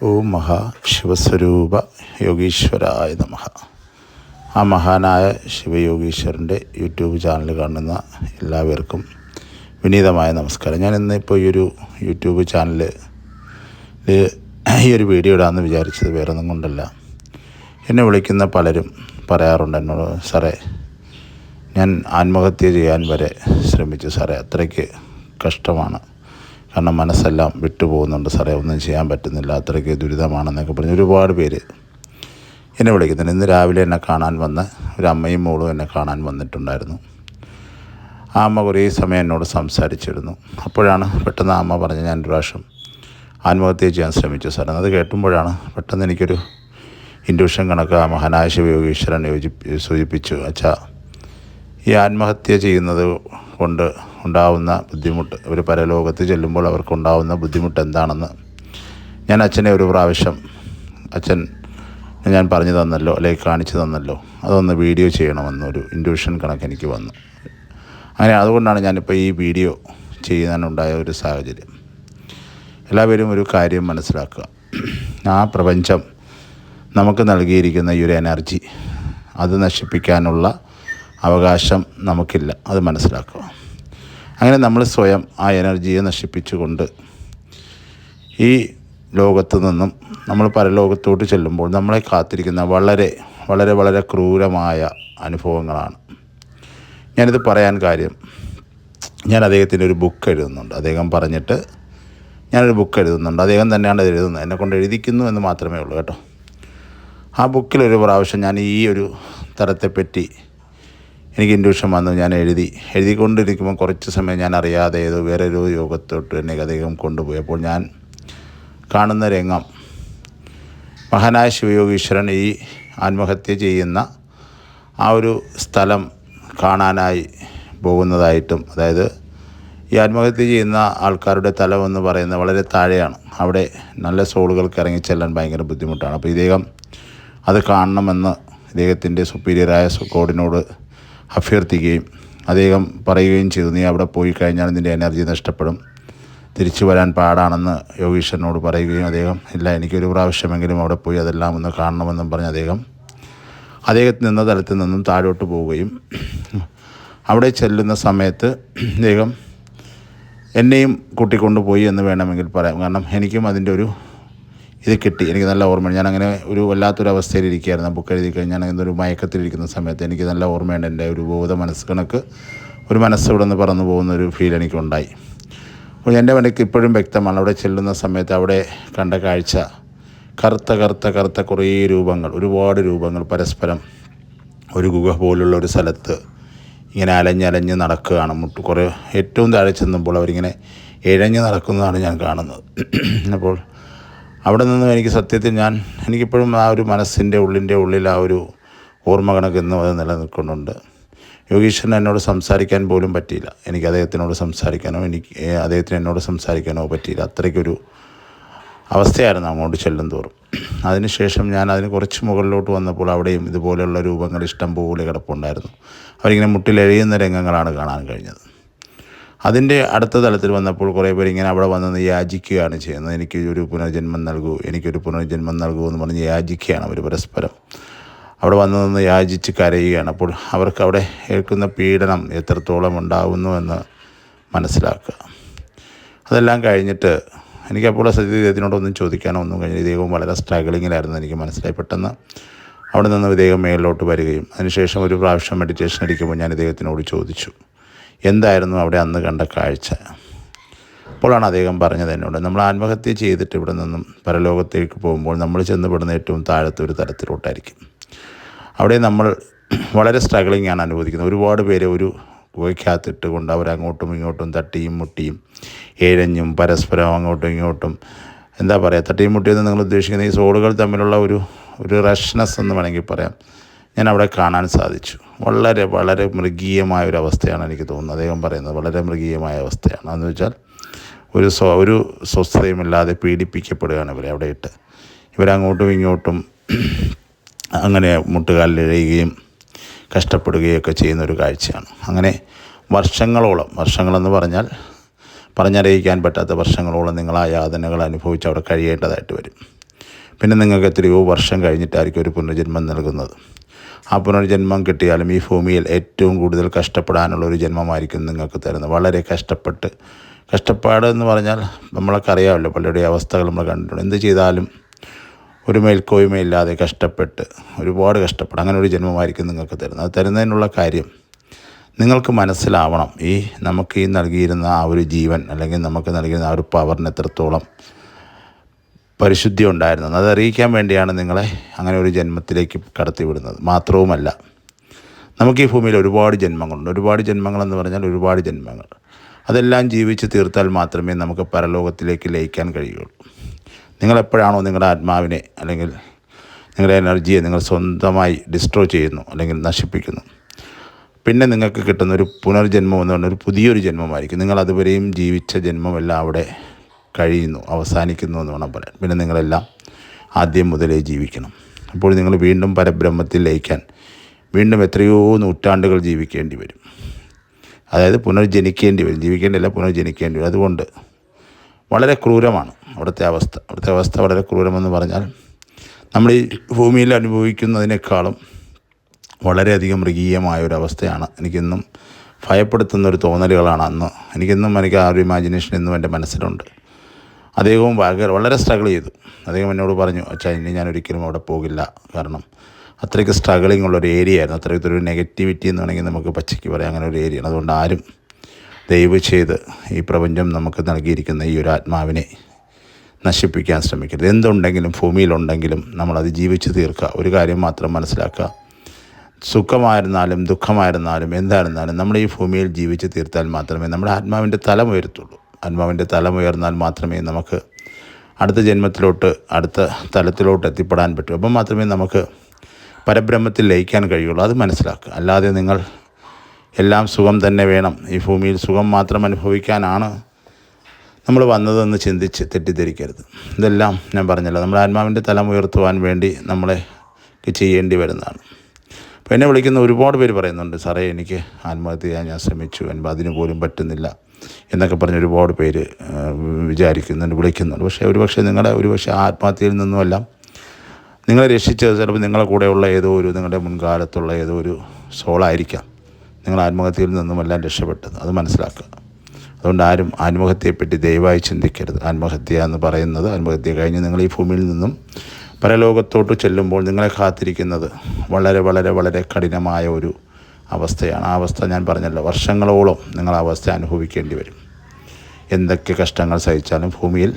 ഓം മഹാ ശിവസ്വരൂപ യോഗീശ്വരായ നമ. ആ മഹാനായ ശിവയോഗീശ്വരന്റെ യൂട്യൂബ് ചാനൽ കാണുന്ന എല്ലാവർക്കും വിനീതമായ നമസ്കാരം. ഞാൻ ഇന്ന് ഇപ്പോൾ ഈ ഒരു യൂട്യൂബ് ചാനൽ ഈ ഒരു വീഡിയോ ഇടാമെന്ന് വിചാരിച്ചത് വേറെ ഒന്നും കൊണ്ടല്ല. എന്നെ വിളിക്കുന്ന പലരും പറയാറുണ്ട് എന്നോട് സാറേ ഞാൻ ആത്മഹത്യ ചെയ്യാൻ വരെ ശ്രമിച്ചു. സാറേ അത്രയ്ക്ക് കഷ്ടമാണ്. കാരണം മനസ്സെല്ലാം വിട്ടുപോകുന്നുണ്ട് സാറേ ഒന്നും ചെയ്യാൻ പറ്റുന്നില്ല അത്രയ്ക്ക് ദുരിതമാണെന്നൊക്കെ പറഞ്ഞ് ഒരുപാട് പേര് എന്നെ വിളിക്കുന്നുണ്ട്. ഇന്ന് രാവിലെ എന്നെ കാണാൻ വന്ന ഒരു അമ്മയും മോളും എന്നെ കാണാൻ വന്നിട്ടുണ്ടായിരുന്നു. ആ അമ്മ കുറേ സമയം എന്നോട് സംസാരിച്ചിരുന്നു. അപ്പോഴാണ് പെട്ടെന്ന് അമ്മ പറഞ്ഞ് ഞാൻ ഒരു പ്രാവശ്യം ആത്മഹത്യ ചെയ്യാൻ ശ്രമിച്ചു സാറേ. അത് കേട്ടുമ്പോഴാണ് പെട്ടെന്ന് എനിക്കൊരു ഇൻഡ്യൂഷൻ കണക്ക് ആ മഹാനായ ശിവയോഗീശ്വരൻ യോജി സൂചിപ്പിച്ചു. അച്ഛാ ഈ ആത്മഹത്യ ചെയ്യുന്നത് കൊണ്ട് ഉണ്ടാവുന്ന ബുദ്ധിമുട്ട്. ഒരു പരലോകത്ത് ചെല്ലുമ്പോൾ അവർക്കുണ്ടാവുന്ന ബുദ്ധിമുട്ട് എന്താണെന്ന്. ഞാൻ അച്ഛനെ ഒരു പ്രാവശ്യം അച്ഛൻ ഞാൻ പറഞ്ഞു തന്നല്ലോ അല്ലെങ്കിൽ കാണിച്ചു തന്നല്ലോ. അതൊന്ന് വീഡിയോ ചെയ്യണമെന്നൊരു ഇൻഡ്യൂഷൻ കണക്ക് എനിക്ക് വന്നു. അങ്ങനെ അതുകൊണ്ടാണ് ഞാനിപ്പോൾ ഈ വീഡിയോ ചെയ്യാനുണ്ടായ ഒരു സാഹചര്യം. എല്ലാവരും ഒരു കാര്യം മനസ്സിലാക്കുക. ആ പ്രപഞ്ചം നമുക്ക് നൽകിയിരിക്കുന്ന ഈ ഒരു എനർജി അത് നശിപ്പിക്കാനുള്ള അവകാശം നമുക്കില്ല. അത് മനസ്സിലാക്കുക. അങ്ങനെ നമ്മൾ സ്വയം ആ എനർജിയെ നശിപ്പിച്ചുകൊണ്ട് ഈ ലോകത്തു നിന്നും നമ്മൾ പരലോകത്തോട്ട് ചെല്ലുമ്പോൾ നമ്മളെ കാത്തിരിക്കുന്ന വളരെ വളരെ വളരെ ക്രൂരമായ അനുഭവങ്ങളാണ്. ഞാനിത് പറയാൻ കാര്യം ഞാൻ അദ്ദേഹത്തിന്റെ ഒരു ബുക്ക് എഴുതുന്നുണ്ട്. അദ്ദേഹം പറഞ്ഞിട്ട് ഞാനൊരു ബുക്ക് എഴുതുന്നുണ്ട്. അദ്ദേഹം തന്നെയാണ് എഴുതുന്നത്. എന്നെ കൊണ്ട് എഴുതിക്കുന്നു എന്ന് മാത്രമേ ഉള്ളൂ കേട്ടോ. ആ ബുക്കിലൊരു പ്രാവശ്യം ഞാൻ ഈ ഒരു തരത്തെപ്പറ്റി എനിക്ക് ഇൻഡ്യൂഷൻ വന്നു. ഞാൻ എഴുതി. എഴുതിക്കൊണ്ടിരിക്കുമ്പോൾ കുറച്ച് സമയം ഞാൻ അറിയാതെ ഏതോ വേറൊരു യോഗത്തോട്ട് എന്നെ അദ്ദേഹം കൊണ്ടുപോയപ്പോൾ ഞാൻ കാണുന്ന രംഗം മഹാനായ ശിവയോഗീശ്വരൻ ഈ ആത്മഹത്യ ചെയ്യുന്ന ആ ഒരു സ്ഥലം കാണാനായി പോകുന്നതായിട്ടും അതായത് ഈ ആത്മഹത്യ ചെയ്യുന്ന ആൾക്കാരുടെ തലം എന്ന് പറയുന്നത് വളരെ താഴെയാണ്. അവിടെ നല്ല സോളുകൾക്ക് ഇറങ്ങിച്ചെല്ലാൻ ഭയങ്കര ബുദ്ധിമുട്ടാണ്. അപ്പോൾ ഇദ്ദേഹം അത് കാണണമെന്ന് ഇദ്ദേഹത്തിന്റെ സുപ്പീരിയറായ കോഡിനോട് അഭ്യർത്ഥിക്കുകയും അദ്ദേഹം പറയുകയും ചെയ്തു നീ അവിടെ പോയി കഴിഞ്ഞാൽ നിന്റെ എനർജി നഷ്ടപ്പെടും. തിരിച്ചു വരാൻ പാടാണെന്ന് യോഗീശ്വരനോട് പറയുകയും അദ്ദേഹം ഇല്ല എനിക്കൊരു പ്രാവശ്യമെങ്കിലും അവിടെ പോയി അതെല്ലാം ഒന്ന് കാണണമെന്നും പറഞ്ഞ് അദ്ദേഹം അദ്ദേഹത്തിൽ നിന്ന തലത്തിൽ നിന്നും താഴോട്ട് പോവുകയും അവിടെ ചെല്ലുന്ന സമയത്ത് അദ്ദേഹം എന്നെയും കൂട്ടിക്കൊണ്ടുപോയി എന്ന് വേണമെങ്കിൽ പറയാം. കാരണം എനിക്കും അതിന്റെ ഒരു ഇത് കിട്ടി. എനിക്ക് നല്ല ഓർമ്മയുണ്ട് ഞാൻ അങ്ങനെ ഒരു വല്ലാത്തൊരു അവസ്ഥയിൽ ഇരിക്കുകയായിരുന്നു. ബുക്ക് എഴുതി കഴിഞ്ഞാൽ എന്തൊരു മയക്കത്തിലിരിക്കുന്ന സമയത്ത് എനിക്ക് നല്ല ഓർമ്മയുണ്ട്. എന്റെ ഒരു ബോധ മനസ്സ് കണക്ക് ഒരു മനസ്സ് ഇവിടെ നിന്ന് പറന്നു പോകുന്ന ഒരു ഫീൽ എനിക്കുണ്ടായി. അപ്പോൾ എന്റെ മനക്ക് ഇപ്പോഴും വ്യക്തമാണ്. അവിടെ ചെല്ലുന്ന സമയത്ത് അവിടെ കണ്ട കാഴ്ച. കറുത്ത കറുത്ത കറുത്ത കുറേ രൂപങ്ങൾ. ഒരുപാട് രൂപങ്ങൾ. പരസ്പരം ഒരു ഗുഹ പോലുള്ള ഒരു സ്ഥലത്ത് ഇങ്ങനെ അലഞ്ഞലഞ്ഞ് നടക്കുകയാണ്. മുട്ട് കുറേ ഏറ്റവും താഴെ ചെന്നുമ്പോൾ അവരിങ്ങനെ ഇഴഞ്ഞ് നടക്കുന്നതാണ് ഞാൻ കാണുന്നത്. അപ്പോൾ അവിടെ നിന്നും എനിക്ക് സത്യത്തിൽ ഞാൻ എനിക്കിപ്പോഴും ആ ഒരു മനസ്സിന്റെ ഉള്ളിന്റെ ഉള്ളിൽ ആ ഒരു ഓർമ്മ കണക്കെന്നും അത് നിലനിൽക്കുന്നുണ്ട്. യോഗീശ്വരൻ എന്നോട് സംസാരിക്കാൻ പോലും പറ്റിയില്ല. എനിക്ക് അദ്ദേഹത്തിനോട് സംസാരിക്കാനോ എനിക്ക് അദ്ദേഹത്തിന് എന്നോട് സംസാരിക്കാനോ പറ്റിയില്ല. അത്രയ്ക്കൊരു അവസ്ഥയായിരുന്നു അങ്ങോട്ട് ചെല്ലും തോറും അതിനുശേഷം ഞാൻ അതിന് കുറച്ച് മുകളിലോട്ട് വന്നപ്പോൾ അവിടെയും ഇതുപോലെയുള്ള രൂപങ്ങൾ ഇഷ്ടം പോലെ കിടപ്പുണ്ടായിരുന്നു. അവരിങ്ങനെ മുട്ടിലെഴിയുന്ന രംഗങ്ങളാണ് കാണാൻ കഴിഞ്ഞത്. അതിന്റെ അടുത്ത തലത്തിൽ വന്നപ്പോൾ കുറേ പേര് ഇങ്ങനെ അവിടെ വന്ന് യാചിക്കുകയാണ് ചെയ്യുന്നത്. എനിക്ക് ഒരു പുനർജന്മം നൽകൂ എനിക്കൊരു പുനർജന്മം നൽകൂ എന്ന് പറഞ്ഞ് യാചിക്കുകയാണ് അവർ പരസ്പരം. അവിടെ വന്നു നിന്ന് യാചിച്ച് കരയുകയാണ്. അപ്പോൾ അവർക്ക് അവിടെ ഏൽക്കുന്ന പീഡനം എത്രത്തോളം ഉണ്ടാകുന്നു എന്ന് മനസ്സിലാക്കുക. അതെല്ലാം കഴിഞ്ഞിട്ട് എനിക്കപ്പോൾ സത്യ ഇദ്ദേഹത്തിനോടൊന്നും ചോദിക്കാനോ ഒന്നും കഴിഞ്ഞില്ല. ഇദ്ദേഹവും വളരെ സ്ട്രഗിളിങ്ങിലായിരുന്നു എനിക്ക് മനസ്സിലായി. പെട്ടെന്ന് അവിടെ നിന്ന് ഇദ്ദേഹം മേളിലോട്ട് വരികയും അതിനുശേഷം ഒരു പ്രാവശ്യം മെഡിറ്റേഷൻ അടിക്കുമ്പോൾ ഞാൻ ഇദ്ദേഹത്തിനോട് ചോദിച്ചു. എന്തായിരുന്നു അവിടെ അന്ന് കണ്ട കാഴ്ച? അപ്പോഴാണ് അദ്ദേഹം പറഞ്ഞത് എന്നോട് നമ്മൾ ആത്മഹത്യ ചെയ്തിട്ട് ഇവിടെ നിന്നും പരലോകത്തേക്ക് പോകുമ്പോൾ നമ്മൾ ചെന്നപ്പെടുന്ന ഏറ്റവും താഴത്തെ ഒരു തലത്തിലോട്ടായിരിക്കും അവിടെ നമ്മൾ വളരെ സ്ട്രഗിളിംഗ് ആണ് അനുഭവിക്കുന്നത്. ഒരുപാട് പേരെ ഒരു ഗുഹയ്ക്കകത്തിട്ട് കൊണ്ട് അവരങ്ങോട്ടും ഇങ്ങോട്ടും തട്ടിയും മുട്ടിയും ഏഴഞ്ഞും പരസ്പരം അങ്ങോട്ടും ഇങ്ങോട്ടും എന്താ പറയുക തട്ടിയും മുട്ടിയെന്ന് നിങ്ങൾ ഉദ്ദേശിക്കുന്ന ഈ സോളുകൾ തമ്മിലുള്ള ഒരു ഒരു റഷ്നെസ് എന്ന് വേണമെങ്കിൽ പറയാം. ഞാൻ അവിടെ കാണാൻ സാധിച്ചു. വളരെ വളരെ മൃഗീയമായ ഒരു അവസ്ഥയാണ് എനിക്ക് തോന്നുന്നത്. അദ്ദേഹം പറയുന്നത് വളരെ മൃഗീയമായ അവസ്ഥയാണ്. എന്ന് വെച്ചാൽ ഒരു സ്വ ഒരു സ്വസ്ഥതയുമില്ലാതെ പീഡിപ്പിക്കപ്പെടുകയാണ് ഇവരെ അവിടെ ഇട്ട് ഇവരങ്ങോട്ടും ഇങ്ങോട്ടും അങ്ങനെ മുട്ടുകാലിലെഴുകയും കഷ്ടപ്പെടുകയൊക്കെ ചെയ്യുന്ന ഒരു കാഴ്ചയാണ്. അങ്ങനെ വർഷങ്ങളോളം വർഷങ്ങളെന്ന് പറഞ്ഞാൽ പറഞ്ഞറിയിക്കാൻ പറ്റാത്ത വർഷങ്ങളോളം നിങ്ങൾ ആ യാതനകൾ അനുഭവിച്ച് അവിടെ കഴിയേണ്ടതായിട്ട് വരും. പിന്നെ നിങ്ങൾക്ക് എത്രയോ വർഷം കഴിഞ്ഞിട്ടായിരിക്കും ഒരു പുനർജന്മം നൽകുന്നത്. ആ പുനർജന്മം കിട്ടിയാലും ഈ ഭൂമിയിൽ ഏറ്റവും കൂടുതൽ കഷ്ടപ്പെടാനുള്ള ഒരു ജന്മമായിരിക്കും നിങ്ങൾക്ക് തരുന്നത്. വളരെ കഷ്ടപ്പെട്ട്. കഷ്ടപ്പാട് എന്ന് പറഞ്ഞാൽ നമ്മളൊക്കെ അറിയാമല്ലോ പലരുടെ അവസ്ഥകൾ നമ്മൾ കണ്ടിട്ടുണ്ട്. എന്ത് ചെയ്താലും ഒരു മേൽക്കോയ്മയില്ലാതെ കഷ്ടപ്പെട്ട് ഒരുപാട് കഷ്ടപ്പെട്ട് അങ്ങനെ ഒരു ജന്മമായിരിക്കും നിങ്ങൾക്ക് തരുന്നത്. അത് തരുന്നതിനുള്ള കാര്യം നിങ്ങൾക്ക് മനസ്സിലാവണം. ഈ നമുക്ക് ഈ നൽകിയിരുന്ന ആ ഒരു ജീവൻ അല്ലെങ്കിൽ നമുക്ക് നൽകിയിരുന്ന ആ ഒരു പവറിന് എത്രത്തോളം പരിശുദ്ധി ഉണ്ടായിരുന്നത്. അത് അറിയിക്കാൻ വേണ്ടിയാണ് നിങ്ങളെ അങ്ങനെ ഒരു ജന്മത്തിലേക്ക് കടത്തിവിടുന്നത്. മാത്രവുമല്ല നമുക്ക് ഈ ഭൂമിയിൽ ഒരുപാട് ജന്മങ്ങളുണ്ട്. ഒരുപാട് ജന്മങ്ങളെന്ന് പറഞ്ഞാൽ ഒരുപാട് ജന്മങ്ങൾ. അതെല്ലാം ജീവിച്ച് തീർത്താൽ മാത്രമേ നമുക്ക് പരലോകത്തിലേക്ക് ലയിക്കാൻ കഴിയുള്ളൂ. നിങ്ങളെപ്പോഴാണോ നിങ്ങളുടെ ആത്മാവിനെ അല്ലെങ്കിൽ നിങ്ങളുടെ എനർജിയെ നിങ്ങൾ സ്വന്തമായി ഡിസ്ട്രോ ചെയ്യുന്നു അല്ലെങ്കിൽ നശിപ്പിക്കുന്നു? പിന്നെ നിങ്ങൾക്ക് കിട്ടുന്ന ഒരു പുനർജന്മം എന്ന് പറഞ്ഞാൽ ഒരു പുതിയൊരു ജന്മമായിരിക്കും. നിങ്ങൾ അതുവരെയും ജീവിച്ച ജന്മമെല്ലാം അവിടെ കഴിയുന്നു അവസാനിക്കുന്നു എന്ന് വേണം പറയാൻ. പിന്നെ നിങ്ങളെല്ലാം ആദ്യം മുതലേ ജീവിക്കണം. അപ്പോൾ നിങ്ങൾ വീണ്ടും പരബ്രഹ്മത്തിൽ ലയിക്കാൻ വീണ്ടും എത്രയോ നൂറ്റാണ്ടുകൾ ജീവിക്കേണ്ടി വരും. അതായത് പുനർജനിക്കേണ്ടി വരും. ജീവിക്കേണ്ടില്ല പുനർജനിക്കേണ്ടി വരും. അതുകൊണ്ട് വളരെ ക്രൂരമാണ് അവിടുത്തെ അവസ്ഥ. അവിടുത്തെ അവസ്ഥ വളരെ ക്രൂരമെന്ന് പറഞ്ഞാൽ നമ്മൾ ഈ ഭൂമിയിൽ അനുഭവിക്കുന്നതിനേക്കാളും വളരെയധികം മൃഗീയമായ ഒരു അവസ്ഥയാണ് എനിക്കിന്നും ഭയപ്പെടുത്തുന്ന ഒരു തോന്നലുകളാണ് അന്ന്. എനിക്കിന്നും എനിക്ക് ആ ഒരു ഇമാജിനേഷൻ ഇന്നും എന്റെ മനസ്സിലുണ്ട്. അദ്ദേഹവും ഭയങ്കര വളരെ സ്ട്രഗിൾ ചെയ്തു. അദ്ദേഹം എന്നോട് പറഞ്ഞു അച്ഛാ ഇനി ഞാൻ ഒരിക്കലും അവിടെ പോകില്ല. കാരണം അത്രയ്ക്ക് സ്ട്രഗിളിംഗ് ഉള്ള ഒരു ഏരിയ ആയിരുന്നു. അത്രയ്ക്ക് ഒരു നെഗറ്റിവിറ്റി എന്ന് വേണമെങ്കിൽ നമുക്ക് പച്ചയ്ക്ക് പറയാം. അങ്ങനെ ഒരു ഏരിയയാണ് അതുകൊണ്ട് ആരും ദയവ് ചെയ്ത് ഈ പ്രപഞ്ചം നമുക്ക് നൽകിയിരിക്കുന്ന ഈ ഒരു ആത്മാവിനെ നശിപ്പിക്കാൻ ശ്രമിക്കരുത്. എന്തുണ്ടെങ്കിലും ഭൂമിയിലുണ്ടെങ്കിലും നമ്മളത് ജീവിച്ച് തീർക്കുക. ഒരു കാര്യം മാത്രം മനസ്സിലാക്കുക. സുഖമായിരുന്നാലും ദുഃഖമായിരുന്നാലും എന്തായിരുന്നാലും നമ്മൾ ഈ ഭൂമിയിൽ ജീവിച്ച് തീർത്താൽ മാത്രമേ നമ്മുടെ ആത്മാവിന്റെ തലം ഉയരത്തുള്ളൂ ആത്മാവിന്റെ തലമുയർന്നാൽ മാത്രമേ നമുക്ക് അടുത്ത ജന്മത്തിലോട്ട് അടുത്ത തലത്തിലോട്ട് എത്തിപ്പെടാൻ പറ്റൂ. അപ്പം മാത്രമേ നമുക്ക് പരബ്രഹ്മത്തിൽ ലയിക്കാൻ കഴിയുള്ളൂ. അത് മനസ്സിലാക്കുക. അല്ലാതെ നിങ്ങൾ എല്ലാം സുഖം തന്നെ വേണം. ഈ ഭൂമിയിൽ സുഖം മാത്രം അനുഭവിക്കാനാണ് നമ്മൾ വന്നതെന്ന് ചിന്തിച്ച് തെറ്റിദ്ധരിക്കരുത്. ഇതെല്ലാം ഞാൻ പറഞ്ഞല്ലോ. നമ്മുടെ ആത്മാവിന്റെ തലമുയർത്തുവാൻ വേണ്ടി നമ്മളെ ചെയ്യേണ്ടി വരുന്നതാണ്. അപ്പോൾ എന്നെ വിളിക്കുന്ന ഒരുപാട് പേര് പറയുന്നുണ്ട് സാറേ എനിക്ക് ആത്മഹത്യ ചെയ്യാൻ ഞാൻ ശ്രമിച്ചു എനിക്ക് അതിന് പോലും പറ്റുന്നില്ല എന്നൊക്കെ പറഞ്ഞ് ഒരുപാട് പേര് വിചാരിക്കുന്നുണ്ട് വിളിക്കുന്നുണ്ട്. പക്ഷേ ഒരു പക്ഷേ നിങ്ങളുടെ ഒരു പക്ഷേ ആത്മഹത്യയിൽ നിന്നുമല്ല നിങ്ങളെ രക്ഷിച്ചത് ചിലപ്പോൾ നിങ്ങളെ കൂടെയുള്ള ഏതോ ഒരു നിങ്ങളുടെ മുൻകാലത്തുള്ള ഏതോ ഒരു സോളായിരിക്കാം നിങ്ങൾ ആത്മഹത്യയിൽ നിന്നുമെല്ലാം രക്ഷപ്പെട്ടത് അത് മനസ്സിലാക്കുക. അതുകൊണ്ട് ആരും ആത്മഹത്യയെപ്പറ്റി ദയവായി ചിന്തിക്കരുത്. ആത്മഹത്യ എന്ന് പറയുന്നത് ആത്മഹത്യ കഴിഞ്ഞ് നിങ്ങൾ ഈ ഭൂമിയിൽ നിന്നും പരലോകത്തോട്ട് ചെല്ലുമ്പോൾ നിങ്ങളെ കാത്തിരിക്കുന്നത് വളരെ വളരെ വളരെ കഠിനമായ ഒരു അവസ്ഥയാണ്. ആ അവസ്ഥ ഞാൻ പറഞ്ഞല്ലോ വർഷങ്ങളോളം നിങ്ങൾ ആ അവസ്ഥ അനുഭവിക്കേണ്ടി വരും. എന്തൊക്കെ കഷ്ടങ്ങൾ സഹിച്ചാലും ഭൂമിയിൽ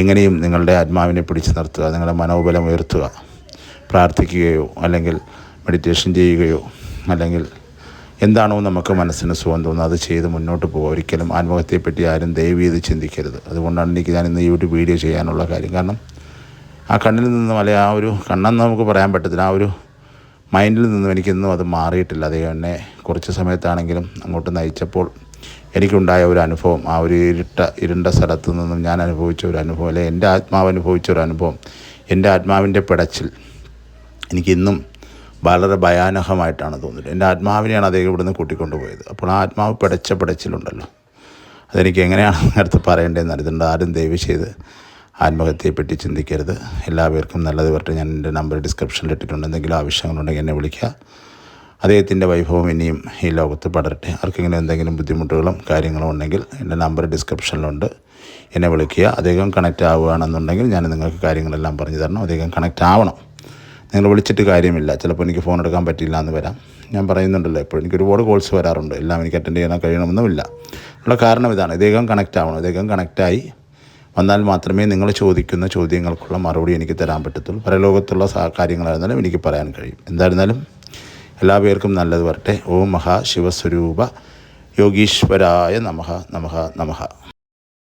എങ്ങനെയും നിങ്ങളുടെ ആത്മാവിനെ പിടിച്ചു നിർത്തുക നിങ്ങളുടെ മനോബലം ഉയർത്തുക. പ്രാർത്ഥിക്കുകയോ അല്ലെങ്കിൽ മെഡിറ്റേഷൻ ചെയ്യുകയോ അല്ലെങ്കിൽ എന്താണോ നമുക്ക് മനസ്സിന് സുഖം തോന്നുന്നത് അത് ചെയ്ത് മുന്നോട്ട് പോകുക ഒരിക്കലും ആത്മഹത്യയെപ്പറ്റി ആരും ദയവ് ചെയ്ത് ചിന്തിക്കരുത്. അതുകൊണ്ടാണ് എനിക്ക് ഞാൻ ഇന്ന് ഈ ഒരു വീഡിയോ ചെയ്യാനുള്ള കാര്യം. കാരണം ആ കണ്ണിൽ നിന്നും അല്ലെ ആ ഒരു കണ്ണെന്ന് നമുക്ക് പറയാൻ പറ്റത്തില്ല ആ ഒരു മൈൻഡിൽ നിന്നും എനിക്കൊന്നും അത് മാറിയിട്ടില്ല. അതേ എന്നെ കുറച്ച് സമയത്താണെങ്കിലും അങ്ങോട്ട് നയിച്ചപ്പോൾ എനിക്കുണ്ടായ ഒരു അനുഭവം ആ ഒരു ഇരുട്ട ഇരുണ്ട സ്ഥലത്തു നിന്നും ഞാൻ അനുഭവിച്ച ഒരു അനുഭവം അല്ലെ എന്റെ ആത്മാവ് അനുഭവിച്ച ഒരു അനുഭവം. എന്റെ ആത്മാവിന്റെ പിടച്ചിൽ എനിക്കിന്നും വളരെ ഭയാനകമായിട്ടാണ് തോന്നുന്നത് എന്റെ ആത്മാവിനെയാണ് അദ്ദേഹം ഇവിടുന്ന് കൂട്ടിക്കൊണ്ടുപോയത്. അപ്പോൾ ആ ആത്മാവ് പിടച്ച പിടച്ചിലുണ്ടല്ലോ. അതെനിക്ക് എങ്ങനെയാണ് നേരത്തെ പറയേണ്ടതെന്ന് അറിയുന്നുണ്ട് ആരും ദയവ് ചെയ്ത് ആത്മഹത്യയെപ്പറ്റി ചിന്തിക്കരുത്. എല്ലാവർക്കും നല്ലത് വരട്ടെ. ഞാൻ എന്റെ നമ്പർ ഡിസ്ക്രിപ്ഷനിൽ ഇട്ടിട്ടുണ്ട്. എന്തെങ്കിലും ആവശ്യങ്ങളുണ്ടെങ്കിൽ എന്നെ വിളിക്കുക. അദ്ദേഹത്തിന്റെ വൈഭവം ഇനിയും ഈ ലോകത്ത് പടരട്ടെ. ആർക്കെങ്കിലും എന്തെങ്കിലും ബുദ്ധിമുട്ടുകളും കാര്യങ്ങളും ഉണ്ടെങ്കിൽ എന്റെ നമ്പർ ഡിസ്ക്രിപ്ഷനിലുണ്ട്. എന്നെ വിളിക്കുക. അദ്ദേഹം കണക്റ്റ് ആവുകയാണെന്നുണ്ടെങ്കിൽ ഞാൻ നിങ്ങൾക്ക് കാര്യങ്ങളെല്ലാം പറഞ്ഞു തരണം. അദ്ദേഹം കണക്റ്റ് ആവണം. നിങ്ങൾ വിളിച്ചിട്ട് കാര്യമില്ല. ചിലപ്പോൾ എനിക്ക് ഫോൺ എടുക്കാൻ പറ്റില്ല എന്ന് വരാം. ഞാൻ പറയുന്നുണ്ടല്ലോ ഇപ്പോൾ എനിക്ക് ഒരുപാട് കോൾസ് വരാറുണ്ട്. എല്ലാം എനിക്ക് അറ്റൻഡ് ചെയ്യാൻ കഴിയണമെന്നുമില്ല. ഉള്ള കാരണം ഇതാണ്. ഇദ്ദേഹം കണക്റ്റ് ആവണം. ഇദ്ദേഹം കണക്റ്റായി വന്നാൽ മാത്രമേ നിങ്ങൾ ചോദിക്കുന്ന ചോദ്യങ്ങൾക്കുള്ള മറുപടി എനിക്ക് തരാൻ പറ്റത്തുള്ളൂ. പരലോകത്തുള്ള കാര്യങ്ങളായിരുന്നാലും എനിക്ക് പറയാൻ കഴിയും. എന്തായിരുന്നാലും എല്ലാ പേർക്കും നല്ലത് വരട്ടെ. ഓം മഹാ ശിവസ്വരൂപ യോഗീശ്വരായ നമഹ നമഹ നമഃ